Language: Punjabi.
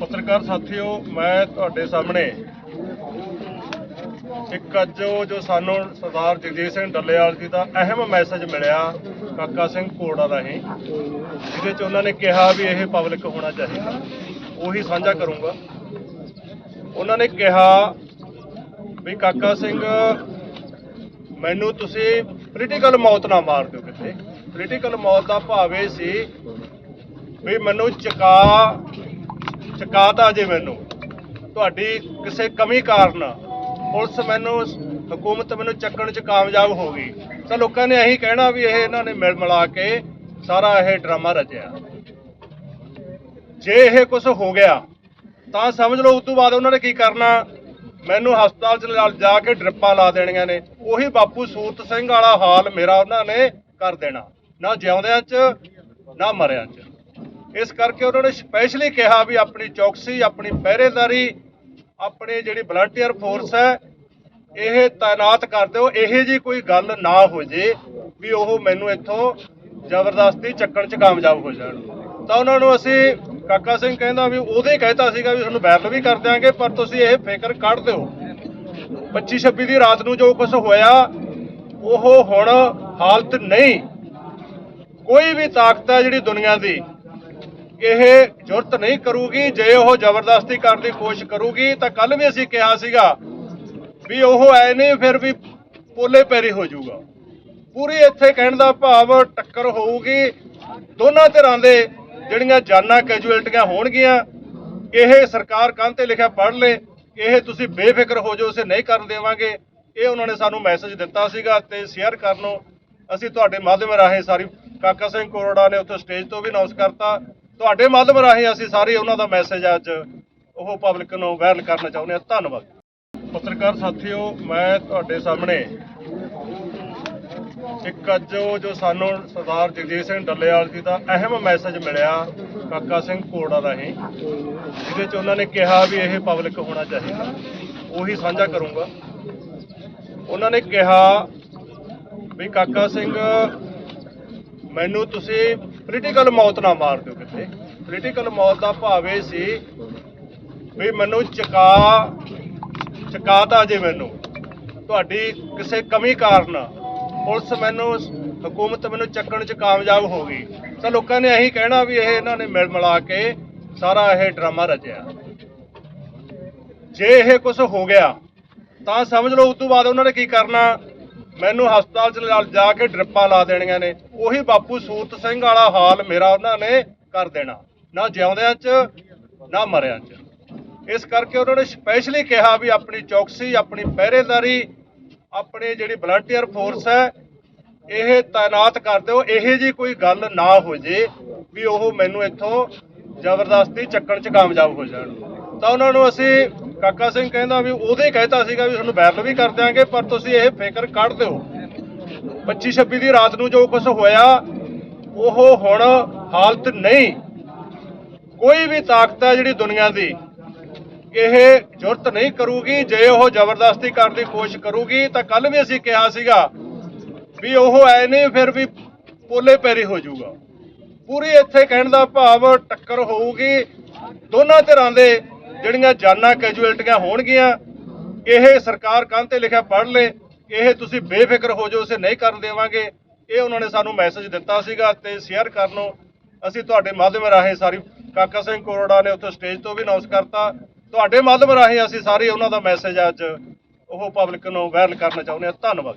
ਪੱਤਰਕਾਰ ਸਾਥੀਓ, ਮੈਂ ਤੁਹਾਡੇ ਸਾਹਮਣੇ ਇੱਕ ਅੱਜ ਜੋ ਸਾਨੂੰ ਸਰਦਾਰ ਜਗਜੀਤ ਸਿੰਘ ਡੱਲੇਵਾਲ ਜੀ ਦਾ ਅਹਿਮ ਮੈਸੇਜ ਮਿਲਿਆ ਕਾਕਾ ਸਿੰਘ ਕੋੜਾ ਰਾਹੀਂ, ਜਿਹਦੇ ਚ ਉਹਨਾਂ ਨੇ ਕਿਹਾ ਵੀ ਇਹ ਪਬਲਿਕ ਹੋਣਾ ਚਾਹੀਦਾ। ਉਹੀ ਸਾਂਝਾ ਕਰੂੰਗਾ। ਉਹਨਾਂ ਨੇ ਕਿਹਾ ਵੀ ਕਾਕਾ ਸਿੰਘ, ਮੈਨੂੰ ਤੁਸੀਂ ਪੋਲੀਟੀਕਲ ਮੌਤ ਨਾ ਮਾਰ ਦਿਓ ਕਿਤੇ। ਪੋਲੀਟੀਕਲ ਮੌਤ ਦਾ ਭਾਵ ਇਹ ਸੀ ਵੀ ਮੈਨੂੰ ਚਕਾ ਚਕਾਤਾ ਜੇ ਮੈਨੂੰ। ਤੁਹਾਡੀ ਕਿਸੇ ਕਮੀ ਕਾਰਨ ਪੁਲਿਸ ਮੈਨੂੰ, ਹਕੂਮਤ ਮੈਨੂੰ ਚੱਕਣ 'ਚ ਕਾਮਯਾਬ ਹੋ ਗਈ। ਤਾਂ ਲੋਕਾਂ ਨੇ ਇਹੀ ਕਹਿਣਾ ਵੀ ਇਹ ਇਹਨਾਂ ਨੇ ਮਿਲ ਮਿਲਾ ਕੇ ਸਾਰਾ ਇਹ ਡਰਾਮਾ ਰਚਿਆ। ਜੇ ਇਹ ਕੁਝ ਹੋ ਗਿਆ, ਤਾਂ ਸਮਝ ਲਓ ਉਸ ਤੋਂ ਬਾਅਦ ਉਹਨਾਂ ਨੇ ਕੀ ਕਰਨਾ। ਮੈਨੂੰ ਹਸਪਤਾਲ 'ਚ ਜਾ ਕੇ ਡ੍ਰਿਪਾਂ ਲਾ ਦੇਣੀਆਂ ਨੇ। ਉਹੀ ਬਾਪੂ ਸੂਰਤ ਸਿੰਘ ਵਾਲਾ ਹਾਲ ਮੇਰਾ ਉਹਨਾਂ ਨੇ ਕਰ ਦੇਣਾ। ਨਾ ਜਿਉਂਦਿਆਂ 'ਚ, ਨਾ ਮਰਿਆਂ 'ਚ। ਇਸ ਕਰਕੇ ਉਹਨਾਂ ਨੇ ਸਪੈਸ਼ਲੀ ਕਿਹਾ ਵੀ ਆਪਣੀ ਚੌਕਸੀ, ਆਪਣੀ ਪਹਿਰੇਦਾਰੀ, ਆਪਣੇ ਜਿਹੜੀ ਵਲੰਟੀਅਰ ਫੋਰਸ ਹੈ, ਇਹ ਤਾਇਨਾਤ ਕਰ ਦਿਓ। ਇਹੋ ਜੀ ਕੋਈ ਗੱਲ ਨਾ ਹੋ ਜੇ ਵੀ ਉਹ ਮੈਨੂੰ ਇੱਥੋਂ ਜ਼ਬਰਦਸਤੀ ਚੱਕਣ 'ਚ ਕਾਮਯਾਬ ਹੋ ਜਾਣ। ਤਾਂ ਉਹਨਾਂ ਨੂੰ ਅਸੀਂ ਕਾਕਾ ਸਿੰਘ ਕਹਿੰਦਾ ਵੀ ਉਹਦੇ ਹੀ ਕਹਿਤਾ ਸੀਗਾ ਵੀ ਤੁਹਾਨੂੰ ਵਾਇਰਲ ਵੀ ਕਰ ਦਿਆਂਗੇ, ਪਰ ਤੁਸੀਂ ਇਹ ਫਿਕਰ ਕੱਢ ਦਿਓ। 25 26 ਦੀ ਰਾਤ ਨੂੰ ਜੋ ਕੁਝ ਹੋਇਆ, ਉਹ ਹੁਣ ਹਾਲਤ ਨਹੀਂ। ਕੋਈ ਵੀ ਤਾਕਤ ਹੈ ਜਿਹੜੀ ਦੁਨੀਆ ਦੀ ਇਹ ਜ਼ਰੂਰਤ ਨਹੀਂ ਕਰੂਗੀ, ਜੇ ਉਹ ਜ਼ਬਰਦਸਤੀ ਕਰਨ ਦੀ ਕੋਸ਼ਿਸ਼ ਕਰੂਗੀ, ਤਾਂ ਕੱਲ ਵੀ ਅਸੀਂ ਕਿਹਾ ਸੀਗਾ ਵੀ ਉਹ ਐ ਨਹੀਂ, ਫਿਰ ਵੀ ਪੋਲੇ ਪੈਰੀ ਹੋ ਜਾਊਗਾ। ਪੂਰੀ ਇੱਥੇ ਕਹਿਣ ਦਾ ਭਾਵ ਟੱਕਰ ਹੋਊਗੀ। ਦੋਨਾਂ ਧਿਰਾਂ ਦੇ ਜਿਹੜੀਆਂ ਜਾਨਾਂ ਕੈਜੂਅਲਟੀਆਂ ਹੋਣਗੀਆਂ, ਇਹ ਸਰਕਾਰ ਕੰਨ ਤੇ ਲਿਖਿਆ ਪੜ੍ਹ ਲੇ, ਇਹ ਤੁਸੀਂ ਬੇਫਿਕਰ ਹੋ ਜਾਓ ਉਸੇ ਨਹੀਂ ਕਰਨ ਦੇਵਾਂਗੇ। ਇਹ ਉਹਨਾਂ ਨੇ ਸਾਨੂੰ ਮੈਸੇਜ ਦਿੱਤਾ ਸੀਗਾ ਤੇ ਸ਼ੇਅਰ ਕਰਨ ਨੂੰ ਅਸੀਂ ਤੁਹਾਡੇ ਮਾਧਿਅਮ ਰਾਹੀਂ ਸਾਰੀ ਕਾਕਾ ਸਿੰਘ ਕੋਰੜਾ ਨੇ ਉੱਥੇ ਸਟੇਜ ਤੋਂ ਵੀ ਅਨਾਉਂਸ ਕਰਤਾ। ਤੁਹਾਡੇ ਮਾਧਿਅਮ ਰਾਹੀਂ ਅਸੀਂ ਸਾਰੇ ਉਹਨਾਂ ਦਾ ਮੈਸੇਜ ਅੱਜ ਉਹ ਪਬਲਿਕ ਨੂੰ ਵਾਇਰਲ ਕਰਨਾ ਚਾਹੁੰਦੇ ਹਾਂ। ਧੰਨਵਾਦ। ਪੱਤਰਕਾਰ ਸਾਥੀਓ, ਮੈਂ ਤੁਹਾਡੇ ਸਾਹਮਣੇ ਇੱਕ ਅੱਜ ਜੋ ਸਾਨੂੰ ਸਰਦਾਰ ਜਗਜੀਤ ਸਿੰਘ ਡੱਲੇਵਾਲ ਜੀ ਦਾ ਅਹਿਮ ਮੈਸੇਜ ਮਿਲਿਆ ਕਾਕਾ ਸਿੰਘ ਕੋੜਾ ਰਾਹੀਂ, ਜਿਹਦੇ ਚ ਉਹਨਾਂ ਨੇ ਕਿਹਾ ਵੀ ਇਹ ਪਬਲਿਕ ਹੋਣਾ ਚਾਹੀਦਾ। ਉਹੀ ਸਾਂਝਾ ਕਰੂੰਗਾ। ਉਹਨਾਂ ਨੇ ਕਿਹਾ ਵੀ ਕਾਕਾ ਸਿੰਘ, ਮੈਨੂੰ ਤੁਸੀਂ ਪੋਲੀਟੀਕਲ ਮੌਤ ਨਾ ਮਾਰ ਦਿਓ ਕਿਤੇ। ਪੋਲੀਟੀਕਲ ਮੌਤ ਦਾ ਭਾਵ ਇਹ ਸੀ ਵੀ ਮੈਨੂੰ ਚਕਾ, ਚਕਾਤਾ ਜੇ ਮੈਨੂੰ। ਤੁਹਾਡੀ ਕਿਸੇ ਕਮੀ ਕਾਰਨ ਪੁਲਿਸ ਮੈਨੂੰ, ਹਕੂਮਤ ਮੈਨੂੰ ਚੱਕਣ 'ਚ ਕਾਮਯਾਬ ਹੋ ਗਈ। ਤਾਂ ਲੋਕਾਂ ਨੇ ਇਹੀ ਕਹਿਣਾ ਵੀ ਇਹ ਇਹਨਾਂ ਨੇ ਮਿਲ ਮਿਲਾ ਕੇ ਸਾਰਾ ਇਹ ਡਰਾਮਾ ਰਚਿਆ। ਜੇ ਇਹ ਕੁਝ ਹੋ ਗਿਆ, ਤਾਂ ਸਮਝ ਲਓ, ਉਸ ਤੋਂ ਬਾਅਦ ਉਹਨਾਂ ਨੇ ਕੀ ਕਰਨਾ? ਮੈਨੂੰ ਹਸਪਤਾਲ 'ਚ ਜਾ ਕੇ ਡ੍ਰਿਪਾਂ ਲਾ ਦੇਣੀਆਂ ਨੇ। ਉਹੀ ਬਾਪੂ ਸੂਰਤ ਸਿੰਘ ਵਾਲਾ ਹਾਲ ਮੇਰਾ ਉਹਨਾਂ ਨੇ ਕਰ ਦੇਣਾ। ਨਾ ਜਿਉਂਦਿਆਂ 'ਚ, ਨਾ ਮਰਿਆਂ 'ਚ। ਇਸ ਕਰਕੇ ਉਹਨਾਂ ਨੇ ਸਪੈਸ਼ਲੀ ਕਿਹਾ ਵੀ ਆਪਣੀ ਚੌਕਸੀ, ਆਪਣੀ ਪਹਿਰੇਦਾਰੀ, ਆਪਣੀ ਜਿਹੜੀ ਵਲੰਟੀਅਰ ਫੋਰਸ ਹੈ, ਇਹ ਤਾਇਨਾਤ ਕਰ ਦਿਓ। ਇਹੋ ਜੀ ਕੋਈ ਗੱਲ ਨਾ ਹੋ ਜੇ ਵੀ ਉਹ ਮੈਨੂੰ ਇੱਥੋਂ ਜ਼ਬਰਦਸਤੀ ਚੱਕਣ 'ਚ ਕਾਮਯਾਬ ਹੋ ਜਾਣ। ਤਾਂ ਉਹਨਾਂ ਨੂੰ ਅਸੀਂ ਕਾਕਾ ਸਿੰਘ ਕਹਿੰਦਾ ਵੀ ਉਹਦੇ ਹੀ ਕਹਿਤਾ ਸੀਗਾ ਵੀ ਤੁਹਾਨੂੰ ਵਾਇਰਲ ਵੀ ਕਰ ਦਿਆਂਗੇ, ਪਰ ਤੁਸੀਂ ਇਹ ਫਿਕਰ ਕੱਢ ਦਿਓ। 25 26 ਦੀ ਰਾਤ ਨੂੰ ਜੋ ਕੁਝ ਹੋਇਆ, ਉਹ ਹੁਣ ਹਾਲਤ ਨਹੀਂ। ਕੋਈ ਵੀ ਤਾਕਤ ਹੈ ਜਿਹੜੀ ਦੁਨੀਆ ਦੀ, ਇਹ ਜ਼ਰੂਰਤ ਨਹੀਂ ਕਰੂਗੀ। ਜੇ ਉਹ ਜ਼ਬਰਦਸਤੀ ਕਰਨ ਦੀ ਕੋਸ਼ਿਸ਼ ਕਰੂਗੀ, ਤਾਂ ਕੱਲ ਵੀ ਅਸੀਂ ਕਿਹਾ ਸੀਗਾ ਵੀ ਉਹ ਐ ਨਹੀਂ, ਫਿਰ ਵੀ ਪੋਲੇ ਪੈਰੀ ਹੋ ਜਾਊਗਾ। ਪੂਰੀ ਇੱਥੇ ਕਹਿਣ ਦਾ ਭਾਵ ਟੱਕਰ ਹੋਊਗੀ। ਦੋਨਾਂ ਧਿਰਾਂ ਦੇ ਜਿਹੜੀਆਂ ਜਾਨਾਂ ਕੈਜੂਅਲਟੀਆਂ ਹੋਣਗੀਆਂ, ਇਹ ਸਰਕਾਰ ਕੰਨ ਤੇ ਲਿਖਿਆ ਪੜ੍ਹ ਲੇ, ਇਹ ਤੁਸੀਂ ਬੇਫਿਕਰ ਹੋ ਜਾਓ ਉਸੇ ਨਹੀਂ ਕਰਨ ਦੇਵਾਂਗੇ। ਇਹ ਉਹਨਾਂ ਨੇ ਸਾਨੂੰ ਮੈਸੇਜ ਦਿੱਤਾ ਸੀਗਾ ਤੇ ਸ਼ੇਅਰ ਕਰਨ ਨੂੰ। ਅਸੀਂ ਤੁਹਾਡੇ ਮਾਧਿਅਮ ਰਾਹੀਂ ਸਾਰੀ ਕਾਕਾ ਸਿੰਘ ਕੋਰੜਾ ਨੇ ਉੱਥੇ ਸਟੇਜ ਤੋਂ ਵੀ ਅਨਾਉਂਸ ਕਰਤਾ। ਤੁਹਾਡੇ ਮਾਧਿਅਮ ਰਾਹੀਂ ਅਸੀਂ ਸਾਰੇ ਉਹਨਾਂ ਦਾ ਮੈਸੇਜ ਅੱਜ ਉਹ ਪਬਲਿਕ ਨੂੰ ਵਾਇਰਲ ਕਰਨਾ ਚਾਹੁੰਦੇ ਹਾਂ। ਧੰਨਵਾਦ।